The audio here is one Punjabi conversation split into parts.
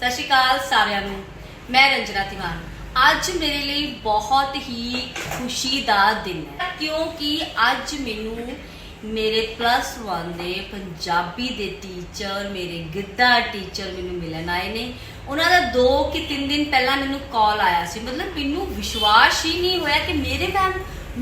ਸਤਿ ਸ਼੍ਰੀ ਅਕਾਲ ਸਾਰਿਆਂ ਨੂੰ। ਮੈਂ ਰੰਜਨਾ ਤਿਵਾਨ। ਅੱਜ ਮੇਰੇ ਲਈ ਬਹੁਤ ਹੀ ਖੁਸ਼ੀ ਦਾ ਦਿਨ ਹੈ, ਕਿਉਂਕਿ ਅੱਜ ਮੈਨੂੰ ਮੇਰੇ ਪਲੱਸ 1 ਦੇ ਪੰਜਾਬੀ ਦੇ ਟੀਚਰ ਮੇਰੇ ਗਿੱਧਾ ਟੀਚਰ ਮੈਨੂੰ ਮਿਲਣ ਆਏ ਨੇ। ਉਹਨਾਂ ਦਾ 2 ਕਿ 3 ਦਿਨ ਪਹਿਲਾਂ ਮੈਨੂੰ ਕਾਲ ਆਇਆ ਸੀ। ਮਤਲਬ ਮੈਨੂੰ ਵਿਸ਼ਵਾਸ ਹੀ ਨਹੀਂ ਹੋਇਆ ਕਿ ਮੇਰੇ ਮੈਮ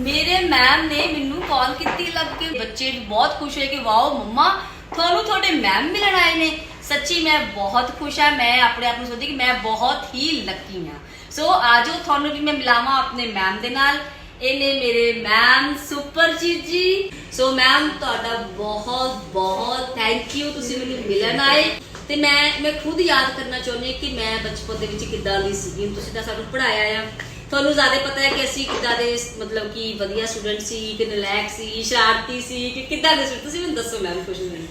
ਮੇਰੇ ਮੈਮ ਨੇ ਮੈਨੂੰ ਕਾਲ ਕੀਤੀ। ਲੱਗ ਕੇ ਬੱਚੇ ਬਹੁਤ ਖੁਸ਼ ਹੋਏ ਕਿ ਵਾਓ, ਮੰਮਾ, ਤੁਹਾਨੂੰ ਤੁਹਾਡੇ ਮੈਮ ਮਿਲਣ ਆਏ ਨੇ। ਸੱਚੀ ਮੈਂ ਬਹੁਤ ਖੁਸ਼ ਹਾਂ ਮੈਂ ਆਪਣੇ ਆਪ ਨੂੰ ਸੋਚਦੀ ਕਿ ਮੈਂ ਬਹੁਤ ਹੀ ਲੱਕੀ ਹਾਂ ਸੋ ਆਜੋ ਤੁਹਾਨੂੰ ਵੀ ਮੈਂ ਮਿਲਾਵਾਂ ਆਪਣੇ ਮੈਮ ਦੇ ਨਾਲ ਇਹ ਨੇ ਮੇਰੇ ਮੈਮ ਸੁਪਰਜੀਤ ਜੀ ਸੋ ਮੈਮ ਤੁਹਾਡਾ ਬਹੁਤ ਬਹੁਤ ਥੈਂਕ ਯੂ ਤੁਸੀਂ ਮੈਨੂੰ ਮਿਲਣ ਆਏ ਤੇ ਮੈਂ ਮੈਂ ਖੁਦ ਯਾਦ ਕਰਨਾ ਚਾਹੁੰਦੀ ਕਿ ਮੈਂ ਬਚਪਨ ਦੇ ਵਿੱਚ ਕਿੱਦਾਂ ਦੀ ਸੀਗੀ ਤੁਸੀਂ ਤਾਂ ਸਾਨੂੰ ਪੜਾਇਆ ਆ ਤੁਹਾਨੂੰ ਜ਼ਿਆਦਾ ਪਤਾ ਹੈ ਕਿ ਅਸੀਂ ਕਿੱਦਾਂ ਦੇ ਮਤਲਬ ਕਿ ਵਧੀਆ ਸਟੂਡੈਂਟ ਸੀ, ਕਿ ਨਲਾਇਕ ਸੀ ਸ਼ਰਾਰਤੀ ਸੀ, ਕਿ ਕਿੱਦਾਂ ਦੇ ਸੀ। ਤੁਸੀਂ ਮੈਨੂੰ ਦੱਸੋ ਮੈਮ ਕੁਝ ਮੈਨੂੰ।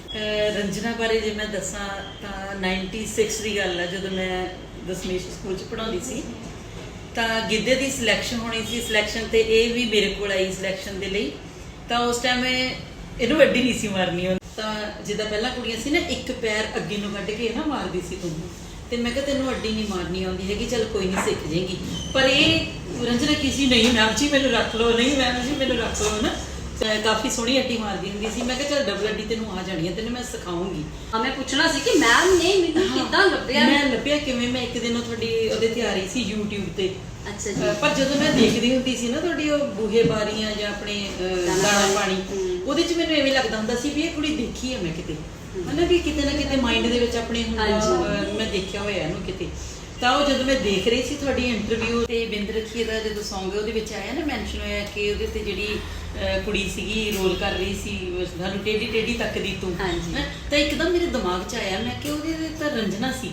ਰੰਜਨਾ ਬਾਰੇ ਜੇ ਮੈਂ ਦੱਸਾਂ, ਤਾਂ 96 ਦੀ ਗੱਲ ਹੈ ਜਦੋਂ ਮੈਂ ਦਸਮੇਸ਼ ਸਕੂਲ ਚ ਪੜ੍ਹਾਉਂਦੀ ਸੀ। ਤਾਂ ਗਿੱਧੇ ਦੀ ਸਿਲੈਕਸ਼ਨ ਹੋਣੀ ਸੀ। ਸਿਲੈਕਸ਼ਨ ਤੇ ਇਹ ਵੀ ਮੇਰੇ ਕੋਲ ਆਈ ਸਿਲੈਕਸ਼ਨ ਦੇ ਲਈ। ਤਾਂ ਉਸ ਟਾਈਮ ਇਹਨੂੰ ਅੱਡੀ ਨਹੀਂ ਸੀ ਮਾਰਨੀ ਤਾਂ ਜਿੱਦਾਂ ਪਹਿਲਾਂ ਕੁੜੀਆਂ ਸੀ ਨਾ, ਇੱਕ ਪੈਰ ਅੱਗੇ ਨੂੰ ਕੱਢ ਕੇ ਨਾ ਮਾਰਦੀ ਸੀ ਤੂੰ। ਤੇ ਮੈਂ ਕਿਹਾ ਤੈਨੂੰ ਅੱਡੀ ਨਹੀਂ ਮਾਰਨੀ ਆਉਂਦੀ ਹੈਗੀ ਚਲ ਕੋਈ ਨਹੀਂ ਸਿੱਖ ਜਾਏਗੀ ਪਰ ਇਹ ਰੰਜਨਾ ਕਿਸੇ ਨਹੀਂ ਮੈਮ ਜੀ ਮੈਨੂੰ ਰੱਖ ਲਓ ਨਹੀਂ ਮੈਮ ਜੀ ਮੈਨੂੰ ਰੱਖ ਲਓ ਨਾ। ਤੇ ਕਾਫੀ ਸੋਹਣੀ ਅੱਡੀ ਮਾਰਦੀ ਹੁੰਦੀ ਸੀ। ਮੈਂ ਕਿਹਾ ਚਲ ਡਬਲ ਅੱਡੀ ਤੈਨੂੰ ਆ ਜਾਣੀ ਹੈ ਤੈਨੂੰ ਮੈਂ ਸਿਖਾਉਂਗੀ। ਹਾਂ ਮੈਂ ਪੁੱਛਣਾ ਸੀ ਕਿ ਮੈਮ ਨੇ ਮੈਨੂੰ ਕਿੱਦਾਂ ਲੱਭਿਆ? ਮੈਂ ਲੱਭਿਆ ਕਿਵੇਂ? ਮੈਂ ਇੱਕ ਦਿਨ ਤੁਹਾਡੀ ਉਹਦੇ ਤੇ ਆ ਰਹੀ ਸੀ YouTube ਤੇ। ਅੱਛਾ ਜੀ। ਪਰ ਜਦੋਂ ਮੈਂ ਦੇਖਦੀ ਹੁੰਦੀ ਸੀ ਨਾ ਤੁਹਾਡੀ ਉਹ ਬੂਹੇ ਬਾਰੀਆਂ ਜਾਂ ਆਪਣੇ ਦਾਣਾ ਪਾਣੀ। ਉਹਦੇ 'ਚ ਮੈਨੂੰ ਐਵੇਂ ਲੱਗਦਾ ਹੁੰਦਾ ਸੀ ਵੀ ਇਹ ਕੁੜੀ ਦੇਖੀ ਹੈ ਮੈਂ ਕਿਤੇ। ਹਨਾ ਵੀ ਕਿਤੇ ਨਾ ਕਿਤੇ ਮਾਈਂਡ ਦੇ ਵਿੱਚ ਆਪਣੇ ਹੁੰਦਾ ਹਾਂਜੀ। ਮੈਂ ਦੇਖਿਆ ਹੋਇਆ ਇਹਨੂੰ ਕਿਤੇ ਤਾਂ ਉਹ ਜਦੋਂ ਮੈਂ ਦੇਖ ਰਹੀ ਸੀ ਤੁਹਾਡੀ ਇੰਟਰਵਿਊ ਤੇ ਬਿੰਦ ਰੱਖੀ ਦਾ ਜਦੋਂ Song ਉਹਦੇ ਵਿੱਚ ਆਇਆ ਨਾ ਮੈਂਸ਼ਨ ਹੋਇਆ ਕਿ ਉਹਦੇ ਤੇ ਜਿਹੜੀ ਕੁੜੀ ਸੀਗੀ ਰੋਲ ਕਰ ਰਹੀ ਸੀ ਸਾਨੂੰ ਟੇਢੀ ਟੇਢੀ ਤੱਕਦੀ ਤੂੰ ਹਾਂਜੀ। ਹੈਂ? ਤਾਂ ਇੱਕਦਮ ਮੇਰੇ ਦਿਮਾਗ 'ਚ ਆਇਆ ਮੈਂ ਕਿ ਉਹਦੇ ਤਾਂ ਰੰਜਨਾ ਸੀ।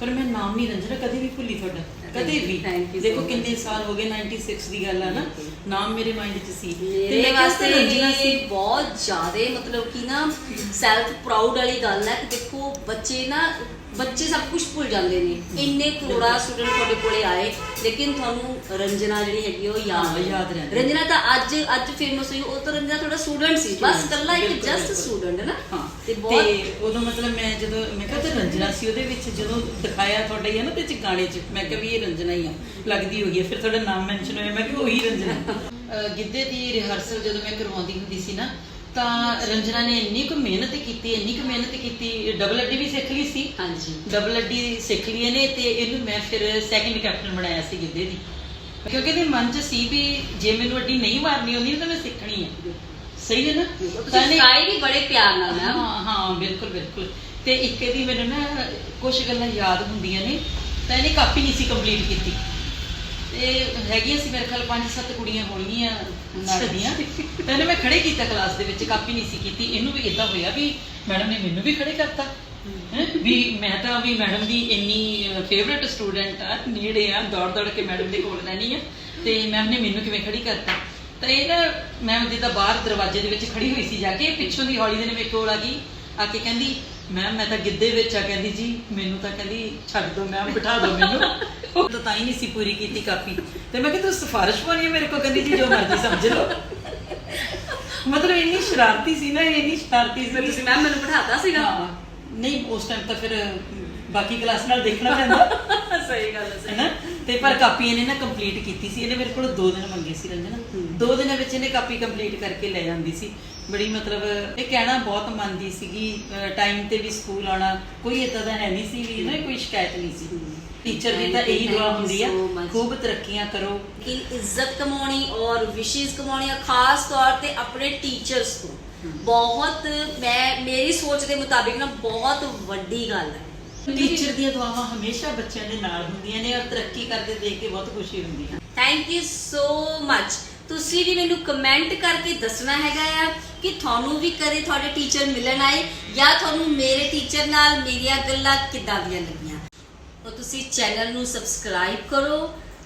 ਪਰ ਮੈਂ ਨਾਮ ਨਹੀਂ ਰੰਜਨਾ ਕਦੇ ਵੀ ਭੁੱਲੀ ਤੁਹਾਡਾ ਕਦੇ ਵੀ Thank you so ਦੇਖੋ much. ਕਿੰਨੇ ਸਾਲ ਹੋ ਗਏ 96 ਦੀ ਗੱਲ ਆ ਨਾ ਬਿਲਕੁਲ। ਨਾਮ ਮੇਰੇ ਮਾਈਂਡ 'ਚ ਸੀ ਤੇ ਮੇਰੇ ਮੈਂ ਕਿਹਾ ਵਾਸਤੇ ਰੰਜਨਾ ਸੀ ਇਹ ਬਹੁਤ ਜ਼ਿਆਦਾ ਮਤਲਬ ਕਿ ਨਾ ਸੈਲਫ ਪ੍ਰਾਊਡ ਵਾਲੀ ਗੱਲ ਹੈ ਕਿ ਦੇਖੋ ਬੱਚੇ ਨਾ ਬੱਚੇ ਸਭ ਕੁਝ ਭੁੱਲ ਜਾਂਦੇ ਨੇ ਇੰਨੇ ਕਰੋੜਾ ਸਟੂਡੈਂਟ ਤੁਹਾਡੇ ਕੋਲੇ ਆਏ ਲੇਕਿਨ ਤੁਹਾਨੂੰ ਰੰਜਨਾ ਜਿਹੜੀ ਹੈਗੀ ਉਹ ਯਾਦ ਹਾਂ, ਹੈ। ਯਾਦ ਰਹਿੰਦੀ। ਰੰਜਨਾ ਤਾਂ ਅੱਜ ਅੱਜ ਫੇਮਸ ਹੋਈ ਉਹ ਤਾਂ ਰੰਜਨਾ ਤੁਹਾਡਾ ਸਟੂਡੈਂਟ ਸੀ ਬਸ Student, ਇਕੱਲਾ ਇੱਕ ਬਿਲਕੁਲ, ਜਸਟ ਬਿਲਕੁਲ। ਸਟੂਡੈਂਟ ਹੈ ਨਾ ਹਾਂ ਤੇ ਬਹੁਤ ਤੇ ਉਦੋਂ ਮਤਲਬ ਮੈਂ ਜਦੋਂ ਮੈਂ ਕਿਹਾ ਤੇ ਰੰਜਨਾ ਸੀ ਉਹਦੇ ਵਿੱਚ ਜਦੋਂ ਦਿਖਾਇਆ ਤੁਹਾਡਾ ਹੀ ਹੈ ਨਾ ਤੇ ਚ ਗਾਣੇ 'ਚ ਮੈਂ ਕਿਹਾ ਵੀ ਇਹ ਰੰਜਨਾ ਹੀ ਆ ਲੱਗਦੀ ਹੋਈ ਹੈ ਫਿਰ ਤੁਹਾਡਾ ਨਾਮ ਮੈਂਸ਼ਨ ਹੋਇਆ ਮੈਂ ਕਿਹਾ ਉਹੀ ਰੰਜਨਾ ਅਹ ਗਿੱਧੇ ਦੀ ਰਿਹਰਸਲ ਜਦੋਂ ਮੈਂ ਕਰਵਾਉਂਦੀ ਹੁੰਦੀ ਸੀ ਨਾ ਤਾਂ ਰੰਜਨਾ ਨੇ ਇੰਨੀ ਕੁ ਮਿਹਨਤ ਕੀਤੀ ਇੰਨੀ ਕੁ ਮਿਹਨਤ ਕੀਤੀ ਡਬਲ ਅੱਡੀ ਵੀ ਸਿੱਖ ਲਈ ਸੀ। ਹਾਂਜੀ। ਡਬਲ ਅੱਡੀ ਸਿੱਖ ਲਈ ਇਹਨੇ ਤੇ ਇਹਨੂੰ ਮੈਂ ਫਿਰ ਸੈਕਿੰਡ ਕੈਪਟਨ ਬਣਾਇਆ ਸੀ ਗਿੱਧੇ ਦੀ। ਕਿਉਂਕਿ ਇਹਦੇ ਮਨ 'ਚ ਸੀ ਵੀ ਜੇ ਮੈਨੂੰ ਅੱਡੀ ਨਹੀਂ ਮਾਰਨੀ ਆਉਂਦੀ ਤਾਂ ਮੈਂ ਸਿੱਖਣੀ ਹੈ ਸਹੀ ਹੈ ਨਾ? ਤਾਂ ਸਿਖਾਈ ਵੀ ਬੜੇ ਪਿਆਰ ਨਾਲ ਮੈਮ ਹਾਂ ਹਾਂ ਬਿਲਕੁਲ ਬਿਲਕੁਲ। ਤੇ ਇੱਕ ਇਹਦੀ ਮੈਨੂੰ ਨਾ ਕੁਝ ਗੱਲਾਂ ਯਾਦ ਹੁੰਦੀਆਂ ਨੇ ਤਾਂ ਇਹਨੇ ਕਾਪੀ ਨਹੀਂ ਸੀ ਕੰਪਲੀਟ ਕੀਤੀ। ਤੇ ਹੈਗੀਆਂ ਸੀ ਮੇਰੇ ਖਿਆਲ ਪੰਜ ਸੱਤ ਕੁੜੀਆਂ ਹੋਣਗੀਆਂ ਨਾਲ ਦੀਆਂ ਤਾਂ ਮੈਂ ਖੜੇ ਕੀਤਾ ਕਲਾਸ ਦੇ ਵਿੱਚ, ਕਾਪੀ ਨਹੀਂ ਸੀ ਕੀਤੀ। ਇਹਨੂੰ ਵੀ ਇਦਾਂ ਹੋਇਆ ਵੀ ਮੈਡਮ ਨੇ ਮੈਨੂੰ ਵੀ ਖੜੇ ਕਰਤਾ। ਵੀ ਮੈਂ ਤਾਂ ਵੀ ਮੈਡਮ ਦੀ ਇੰਨੀ ਫੇਵਰਿਟ ਸਟੂਡੈਂਟ ਆ, ਨੇੜੇ ਆ, ਦੌੜ ਦੌੜ ਕੇ ਮੈਡਮ ਦੇ ਕੋਲ ਰਹਿਣੀ ਆ। ਤੇ ਮੈਮ ਨੇ ਮੈਨੂੰ ਕਿਵੇਂ ਖੜੀ ਕਰਤਾ? ਤਾਂ ਇਹ ਨਾ ਮੈਮ ਜਿੱਦਾਂ ਬਾਹਰ ਦਰਵਾਜ਼ੇ ਦੇ ਵਿੱਚ ਖੜੀ ਹੋਈ ਸੀ ਜਾ ਕੇ, ਪਿੱਛੋਂ ਦੀ ਹੌਲੀ ਦੇ ਨੇ ਮੇਰੇ ਕੋਲ ਆ ਗਈ। ਆ ਕੇ ਕਹਿੰਦੀ, ਮੈਮ, ਮੈਂ ਤਾਂ ਗਿੱਧੇ ਵਿੱਚ ਆ। ਕਹਿੰਦੀ, ਜੀ, ਮੈਨੂੰ ਤਾਂ ਕਹਿੰਦੀ, ਛੱਡ ਦਿਓ ਮੈਮ, ਬਿਠਾ ਦਿਓ ਮੈਨੂੰ। ਤਾਂ ਹੀ ਨਹੀਂ ਸੀ ਪੂਰੀ ਕੀਤੀ ਕਾਪੀ। ਤੇ ਮੈਂ ਕਿਹਾ ਤੂੰ ਸਿਫਾਰਿਸ਼ ਪਾਣੀ ਮੇਰੇ ਕੋਲ? ਕਹਿੰਦੀ ਜੀ ਜੋ ਮਰਜ਼ੀ ਸਮਝ ਲਓ। ਮਤਲਬ ਇੰਨੀ ਸ਼ਰਾਰਤੀ ਸੀ ਨਾ ਇੰਨੀ ਸ਼ਰਾਰਤੀ ਸੀ। ਤੁਸੀਂ ਮੈਮ ਮੈਨੂੰ ਬਿਠਾਤਾ ਸੀਗਾ? ਨਹੀਂ ਉਸ ਟਾਈਮ ਤਾਂ ਫਿਰ ਬਾਕੀ ਕਲਾਸ ਨਾਲ ਦੇਖਣਾ ਪੈਂਦਾ। ਸਹੀ ਗੱਲ ਹੈ ਹੈਨਾ? ਤੇ ਪਰ ਕਾਪੀ ਇਹਨੇ ਨਾ ਕੰਪਲੀਟ ਕੀਤੀ ਸੀ। ਇਹਨੇ ਮੇਰੇ ਕੋਲ 2 ਦਿਨ ਮੰਗੇ ਸੀ ਰੰਜਨਾ। ਹਮ। ਦੋ ਦਿਨਾਂ ਵਿੱਚ ਇਹਨੇ ਕਾਪੀ ਕੰਪਲੀਟ ਕਰਕੇ ਲੈ ਜਾਂਦੀ ਸੀ। ਬੜੀ ਮਤਲਬ ਇਹ ਕਹਿਣਾ ਬਹੁਤ ਮੰਨਦੀ ਸੀਗੀ ਟਾਈਮ ਤੇ ਵੀ ਸਕੂਲ ਆਉਣਾ। ਕੋਈ ਇਦਾਂ ਦਾ ਹੈ ਨਹੀਂ ਸੀ ਵੀ ਨਾ ਕੋਈ ਸ਼ਿਕਾਇਤ ਨਹੀਂ ਸੀ। ਟੀਚਰ ਦੀ ਤਾਂ ਇਹੀ ਦੁਆ ਹੁੰਦੀ ਆ. ਖੂਬ ਤਰੱਕੀਆਂ ਕਰੋ। ਕਿ ਇੱਜ਼ਤ ਕਮਾਉਣੀ ਔਰ ਵਿਸ਼ੇਸ ਕਮਾਉਣੀਆਂ ਖਾਸ ਤੌਰ ਤੇ ਆਪਣੇ ਟੀਚਰਸ ਤੋਂ। ਬਹੁਤ ਮੈਂ ਮੇਰੀ ਸੋਚ ਦੇ ਮੁਤਾਬਿਕ ਨਾ ਬਹੁਤ ਵੱਡੀ ਗੱਲ ਹੈ। ਟੀਚਰ ਦੀਆਂ ਦੁਆਵਾਂ ਹਮੇਸ਼ਾ ਬੱਚਿਆਂ ਦੇ ਨਾਲ ਹੁੰਦੀਆਂ ਨੇ ਔਰ ਤਰੱਕੀ ਕਰਦੇ ਦੇਖ ਕੇ ਬਹੁਤ ਖੁਸ਼ੀ ਹੁੰਦੀ ਹੈ। ਥੈਂਕ ਯੂ ਸੋ ਮੱਚ ਤੁਸੀਂ ਵੀ ਮੈਨੂੰ ਕਮੈਂਟ ਕਰਕੇ ਦੱਸਣਾ ਹੈਗਾ ਆ ਕਿ ਤੁਹਾਨੂੰ ਵੀ ਕਦੇ ਤੁਹਾਡੇ ਟੀਚਰ ਮਿਲਣ ਆਏ ਜਾਂ ਤੁਹਾਨੂੰ ਮੇਰੇ ਟੀਚਰ ਨਾਲ ਮੇਰੀਆਂ ਗੱਲਾਂ ਕਿੱਦਾਂ ਦੀਆਂ ਲੱਗੀਆਂ। ਤਾਂ ਤੁਸੀਂ ਚੈਨਲ ਨੂੰ ਸਬਸਕ੍ਰਾਈਬ ਕਰੋ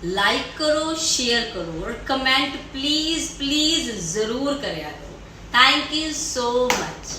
ਲਾਈਕ ਕਰੋ ਸ਼ੇਅਰ ਕਰੋ ਔਰ ਕਮੈਂਟ ਪਲੀਜ਼ ਪਲੀਜ਼ ਜ਼ਰੂਰ ਕਰਿਆ ਕਰੋ। Thank you so much